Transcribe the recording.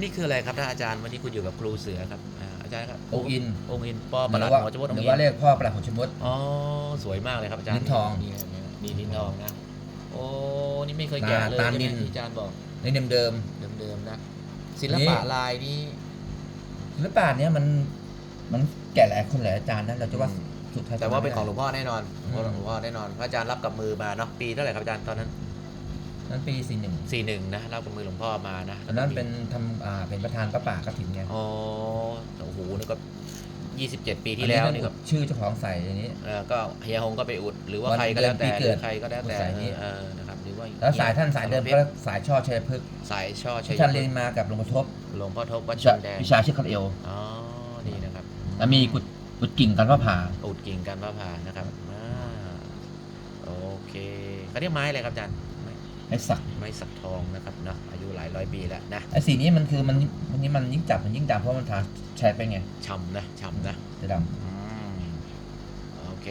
นี่คืออะไรครับท่านอาจารย์วันนี้คุณอยู่กับครูเสือครับอ่าอาจารย์ครับองค์อินองค์อินปอหประหรืลัดอว่าหัวจมดองหรือค์อิว่านเรียกพ่อประหลัดหัวชมด อ๋อสวยมากเลยครับอาจารย์ลิ้นทองนี่นี่นี่ลิ้นทองนะโอ้นี่ไม่เคยหน้าแกะเลยตาใช่ไหมนิลที่อาจารย์บอกในเดิมเดิม เดิมๆนะศิลนี่ ปะลายนี่ ๆศิลปะเนี้ยมันมันแก่หลายคนหลายอาจารย์นะเราจะว่าสุดท้ายแต่ว่าเป็นของหลวงงพ่อแน่นอนหลวงพ่ออืมหลวงพ่อแน่นอนพระอาจารย์รับกับมือมาเนาะปีเท่าไหร่ครับอาจารย์ตอนนั้น นั้นปีสี่หนึ่งสี่หนึ่งนะรับกับมือหลวงพ่อมานะตอนนั้นเป็นทำอ่าเป็นประธานพระป่ากฐินไงอ๋อโอ้โหนี่ก็ยี่สิบเจ็ดปีที่แล้วนี่ก็ชื่อเจ้าของใส่อย่างนี้เออก็เฮียฮงก็ไปอุด หรือว่าวันใครก็แล้วแต่เดือนปีเกิดหรือใครก็แล้วแต่อุดสายนี้เออนะครับหรือว่าแล้วสายท่านสายเดิมก็สายช่อชัยพฤกษ์สายช่อชัยที่ท่านเรียนมากับหลวงพ่อทบหลวงพ่อทบวัดวิชชานแดงวิชาชื่อคันเอวอ๋อนี่นะครับแล้วมีกุดกุดกิ่งกันว่าผ่าอุดกิ่งกันพระพานะครับอ่าโอเคเขาเรียกไม้อะไรครับอาจารย์ ไม้ไอ้สักไม้สักทองนะครับเนาะอายุหลายร้อยปีแล้วนะไอ้สีนี้มันคือมันมันนี้มันยิ่งจับมันยิ่งดำเพราะมันทาแชร์ไปไงช่ำนะช่ำนะจะดำ อืมโอเค